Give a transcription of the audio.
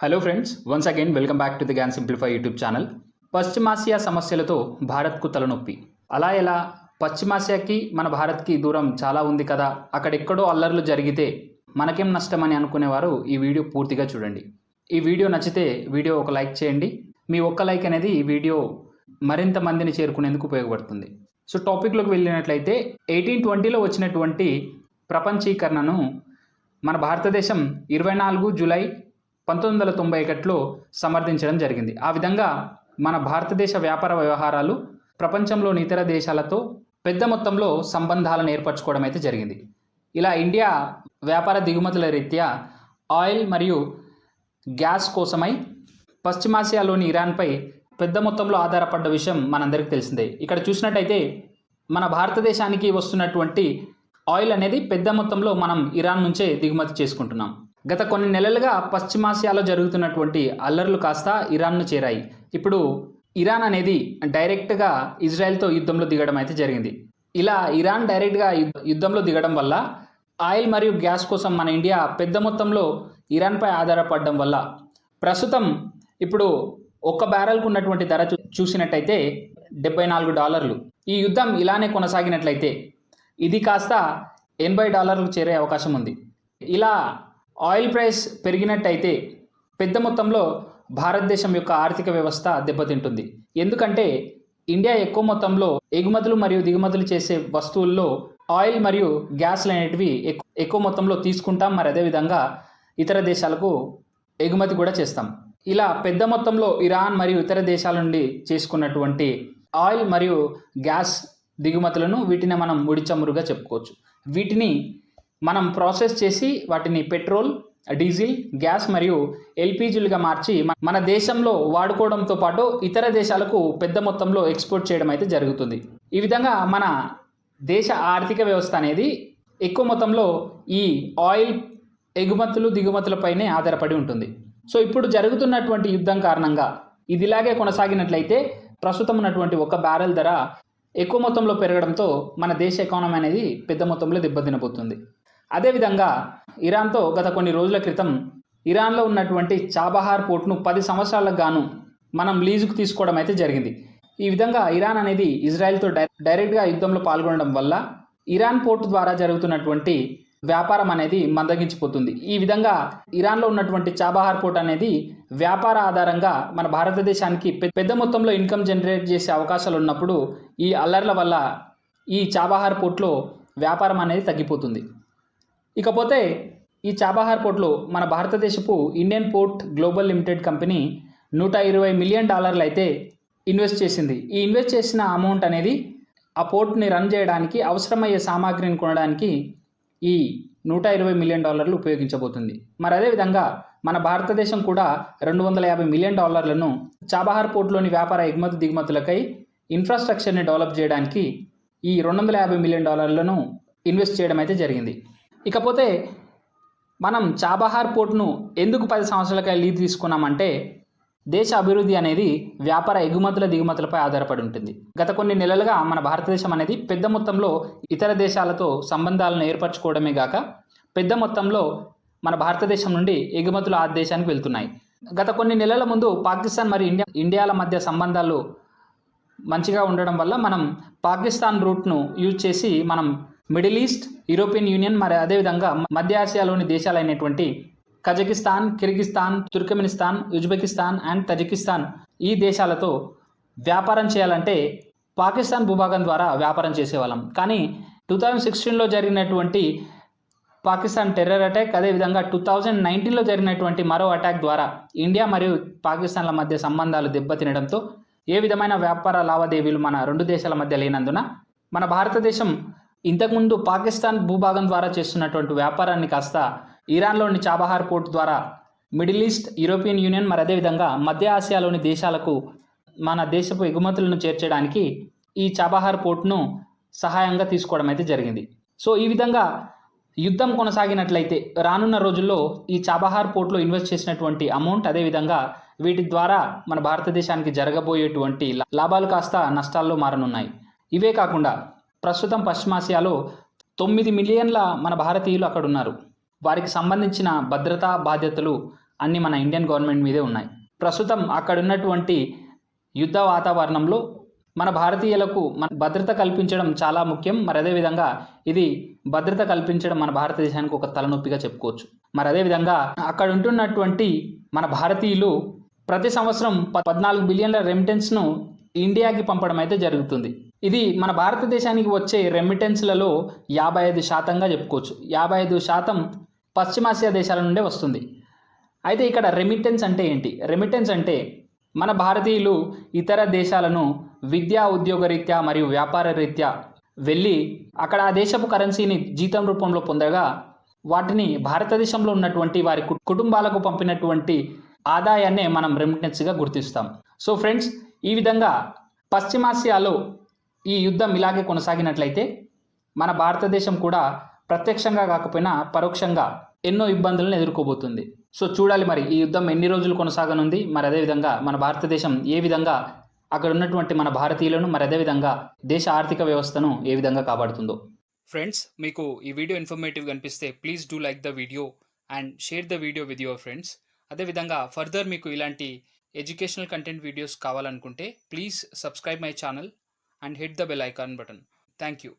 Hello friends once again welcome back to the Gyan simplify YouTube channel పశ్చిమాసియా సమస్యలతో భారత్కు తలనొప్పి. అలా ఎలా? పశ్చిమాసియాకి మన భారత్కి దూరం చాలా ఉంది కదా. అక్కడెక్కడో అల్లర్లు జరిగితే మనకేం నష్టం అని అనుకునేవారు ఈ వీడియో పూర్తిగా చూడండి. ఈ వీడియో నచ్చితే వీడియో ఒక లైక్ చేయండి. మీ ఒక్క లైక్ అనేది ఈ వీడియో మరింత మందిని చేరుకునేందుకు ఉపయోగపడుతుంది. సో టాపిక్లోకి వెళ్ళినట్లయితే ఎయిటీన్ ట్వంటీలో వచ్చినటువంటి ప్రపంచీకరణను మన భారతదేశం ఇరవై నాలుగు జూలై పంతొమ్మిది వందల తొంభై ఒకటిలో సమర్థించడం జరిగింది. ఆ విధంగా మన భారతదేశ వ్యాపార వ్యవహారాలు ప్రపంచంలోని ఇతర దేశాలతో పెద్ద మొత్తంలో సంబంధాలను ఏర్పరచుకోవడం అయితే జరిగింది. ఇలా ఇండియా వ్యాపార దిగుమతుల రీత్యా ఆయిల్ మరియు గ్యాస్ కోసమై పశ్చిమాసియాలోని ఇరాన్పై పెద్ద మొత్తంలో ఆధారపడ్డ విషయం మనందరికీ తెలిసిందే. ఇక్కడ చూసినట్టయితే మన భారతదేశానికి వస్తున్నటువంటి ఆయిల్ అనేది పెద్ద మొత్తంలో మనం ఇరాన్ నుంచే దిగుమతి చేసుకుంటున్నాం. గత కొన్ని నెలలుగా పశ్చిమాసియాలో జరుగుతున్నటువంటి అల్లర్లు కాస్త ఇరాన్ను చేరాయి. ఇప్పుడు ఇరాన్ అనేది డైరెక్ట్గా ఇజ్రాయెల్తో యుద్ధంలో దిగడం అయితే జరిగింది. ఇలా ఇరాన్ డైరెక్ట్గా యుద్ధంలో దిగడం వల్ల ఆయిల్ మరియు గ్యాస్ కోసం మన ఇండియా పెద్ద మొత్తంలో ఇరాన్పై ఆధారపడడం వల్ల ప్రస్తుతం ఇప్పుడు ఒక్క బ్యారెల్కు ఉన్నటువంటి ధర చూసినట్టయితే డెబ్బై నాలుగు డాలర్లు. ఈ యుద్ధం ఇలానే కొనసాగినట్లయితే ఇది కాస్త ఎనభై డాలర్లకు చేరే అవకాశం ఉంది. ఇలా ఆయిల్ ప్రైస్ పెరిగినట్టయితే పెద్ద మొత్తంలో భారతదేశం యొక్క ఆర్థిక వ్యవస్థ దెబ్బతింటుంది. ఎందుకంటే ఇండియా ఎక్కువ మొత్తంలో ఎగుమతులు మరియు దిగుమతులు చేసే వస్తువుల్లో ఆయిల్ మరియు గ్యాస్లు అనేటివి ఎక్కువ మొత్తంలో తీసుకుంటాం. మరి అదేవిధంగా ఇతర దేశాలకు ఎగుమతి కూడా చేస్తాం. ఇలా పెద్ద మొత్తంలో ఇరాన్ మరియు ఇతర దేశాల నుండి చేసుకున్నటువంటి ఆయిల్ మరియు గ్యాస్ దిగుమతులను వీటిని మనం ముడిచమురుగా చెప్పుకోవచ్చు. వీటిని మనం ప్రాసెస్ చేసి వాటిని పెట్రోల్ డీజిల్ గ్యాస్ మరియు ఎల్పిజీలుగా మార్చి మన- దేశంలో వాడుకోవడంతో పాటు ఇతర దేశాలకు పెద్ద మొత్తంలో ఎక్స్పోర్ట్ చేయడం అయితే జరుగుతుంది. ఈ విధంగా మన దేశ ఆర్థిక వ్యవస్థ అనేది ఎక్కువ మొత్తంలో ఈ ఆయిల్ ఎగుమతులు దిగుమతులపైనే ఆధారపడి ఉంటుంది. సో ఇప్పుడు జరుగుతున్నటువంటి యుద్ధం కారణంగా ఇదిలాగే కొనసాగినట్లయితే ప్రస్తుతం ఉన్నటువంటి ఒక బ్యారెల్ ధర ఎక్కువ మొత్తంలో పెరగడంతో మన దేశ ఎకానమీ అనేది పెద్ద మొత్తంలో దెబ్బతినబోతుంది. అదేవిధంగా ఇరాన్తో గత కొన్ని రోజుల క్రితం ఇరాన్లో ఉన్నటువంటి చాబహార్ పోర్ట్ను పది సంవత్సరాలకు గాను మనం లీజుకు తీసుకోవడం అయితే జరిగింది. ఈ విధంగా ఇరాన్ అనేది ఇజ్రాయెల్తో డై డైరెక్ట్గా యుద్ధంలో పాల్గొనడం వల్ల ఇరాన్ పోర్టు ద్వారా జరుగుతున్నటువంటి వ్యాపారం అనేది మందగించిపోతుంది. ఈ విధంగా ఇరాన్లో ఉన్నటువంటి చాబహార్ పోర్ట్ అనేది వ్యాపార ఆధారంగా మన భారతదేశానికి పెద్ద మొత్తంలో ఇన్కమ్ జనరేట్ చేసే అవకాశాలు ఉన్నప్పుడు ఈ అల్లర్ల వల్ల ఈ చాబహార్ పోర్ట్లో వ్యాపారం అనేది తగ్గిపోతుంది. ఇకపోతే ఈ చాబహార్ పోర్ట్లో మన భారతదేశపు Indian port global limited company నూట ఇరవై మిలియన్ డాలర్లు అయితే ఇన్వెస్ట్ చేసింది. ఈ ఇన్వెస్ట్ చేసిన అమౌంట్ అనేది ఆ పోర్ట్ని రన్ చేయడానికి అవసరమయ్యే సామాగ్రిని కొనడానికి ఈ నూట ఇరవై మిలియన్ డాలర్లు ఉపయోగించబోతుంది. మరి అదేవిధంగా మన భారతదేశం కూడా రెండు వందల యాభై మిలియన్ డాలర్లను చాబహార్ పోర్ట్లోని వ్యాపార ఎగుమతి దిగుమతులకై ఇన్ఫ్రాస్ట్రక్చర్ని డెవలప్ చేయడానికి ఈ రెండు వందల యాభై మిలియన్ డాలర్లను ఇన్వెస్ట్ చేయడం అయితే జరిగింది. ఇకపోతే మనం చాబహార్ పోర్టును ఎందుకు పది సంవత్సరాలకై లీజ్ తీసుకున్నామంటే దేశ అభివృద్ధి అనేది వ్యాపార ఎగుమతుల దిగుమతులపై ఆధారపడి ఉంటుంది. గత కొన్ని నెలలుగా మన భారతదేశం అనేది పెద్ద మొత్తంలో ఇతర దేశాలతో సంబంధాలను ఏర్పరచుకోవడమే గాక పెద్ద మొత్తంలో మన భారతదేశం నుండి ఎగుమతులు ఆ దేశానికి వెళ్తున్నాయి. గత కొన్ని నెలల ముందు పాకిస్తాన్ మరియు ఇండియా ఇండియాల మధ్య సంబంధాలు మంచిగా ఉండడం వల్ల మనం పాకిస్తాన్ రూట్ను యూజ్ చేసి మనం మిడిల్ ఈస్ట్ యూరోపియన్ యూనియన్ మరి అదేవిధంగా మధ్య ఆసియాలోని దేశాలైనటువంటి Kazakhstan Kyrgyzstan Turkmenistan Uzbekistan and Tajikistan ఈ దేశాలతో వ్యాపారం చేయాలంటే పాకిస్తాన్ భూభాగం ద్వారా వ్యాపారం చేసేవాళ్ళం. కానీ టూ థౌజండ్ సిక్స్టీన్లో జరిగినటువంటి పాకిస్తాన్ టెర్రర్ అటాక్ అదేవిధంగా టూ థౌజండ్ నైన్టీన్లో జరిగినటువంటి మరో అటాక్ ద్వారా ఇండియా మరియు పాకిస్తాన్ల మధ్య సంబంధాలు దెబ్బతినడంతో ఏ విధమైన వ్యాపార లావాదేవీలు మన రెండు దేశాల మధ్య లేనందున మన భారతదేశం ఇంతకుముందు పాకిస్తాన్ భూభాగం ద్వారా చేస్తున్నటువంటి వ్యాపారాన్ని కాస్త ఇరాన్లోని చాబహార్ పోర్ట్ ద్వారా మిడిల్ ఈస్ట్ యూరోపియన్ యూనియన్ మరి అదేవిధంగా మధ్య ఆసియాలోని దేశాలకు మన దేశపు ఎగుమతులను చేర్చడానికి ఈ చాబహార్ పోర్ట్ను సహాయంగా తీసుకోవడం అయితే జరిగింది. సో ఈ విధంగా యుద్ధం కొనసాగినట్లయితే రానున్న రోజుల్లో ఈ చాబహార్ పోర్ట్లో ఇన్వెస్ట్ చేసినటువంటి అమౌంట్ అదేవిధంగా వీటి ద్వారా మన భారతదేశానికి జరగబోయేటువంటి లాభాలు కాస్త నష్టాల్లో మారనున్నాయి. ఇవే కాకుండా ప్రస్తుతం పశ్చిమాసియాలో తొమ్మిది మిలియన్ల మన భారతీయులు అక్కడ ఉన్నారు వారికి సంబంధించిన భద్రతా బాధ్యతలు అన్నీ మన ఇండియన్ గవర్నమెంట్ మీదే ఉన్నాయి. ప్రస్తుతం అక్కడ ఉన్నటువంటి యుద్ధ వాతావరణంలో మన భారతీయులకు మన భద్రత కల్పించడం చాలా ముఖ్యం. మరి అదేవిధంగా ఇది భద్రత కల్పించడం మన భారతదేశానికి ఒక తలనొప్పిగా చెప్పుకోవచ్చు. మరి అదేవిధంగా అక్కడ ఉంటున్నటువంటి మన భారతీయులు ప్రతి సంవత్సరం పద్నాలుగు బిలియన్ల రెమిటెన్స్ను ఇండియాకి పంపడం అయితే జరుగుతుంది. ఇది మన భారతదేశానికి వచ్చే రెమిటెన్స్లలో యాభై ఐదు శాతంగా చెప్పుకోవచ్చు. యాభై ఐదు శాతం పశ్చిమాసియా దేశాల నుండే వస్తుంది. అయితే ఇక్కడ రెమిటెన్స్ అంటే ఏంటి? రెమిటెన్స్ అంటే మన భారతీయులు ఇతర దేశాలను విద్యా ఉద్యోగ రీత్యా మరియు వ్యాపార రీత్యా వెళ్ళి అక్కడ ఆ దేశపు కరెన్సీని జీతం రూపంలో పొందగా వాటిని భారతదేశంలో ఉన్నటువంటి వారి కు- కుటుంబాలకు పంపినటువంటి ఆదాయాన్నే మనం రెమిటెన్స్గా గుర్తిస్తాం. సో ఫ్రెండ్స్ ఈ విధంగా పశ్చిమాసియాలో ఈ యుద్ధం ఇలాగే కొనసాగినట్లయితే మన భారతదేశం కూడా ప్రత్యక్షంగా కాకపోయినా పరోక్షంగా ఎన్నో ఇబ్బందులను ఎదుర్కోబోతుంది. సో చూడాలి మరి ఈ యుద్ధం ఎన్ని రోజులు కొనసాగనుంది మరి అదేవిధంగా మన భారతదేశం ఏ విధంగా అక్కడ ఉన్నటువంటి మన భారతీయులను మరి అదేవిధంగా దేశ ఆర్థిక వ్యవస్థను ఏ విధంగా కాపాడుతుందో. ఫ్రెండ్స్ మీకు ఈ వీడియో ఇన్ఫర్మేటివ్ కనిపిస్తే please do like the video and share the video with your friends అదేవిధంగా ఫర్దర్ మీకు ఇలాంటి ఎడ్యుకేషనల్ కంటెంట్ వీడియోస్ కావాలనుకుంటే please subscribe my channel and hit the bell icon button. Thank you.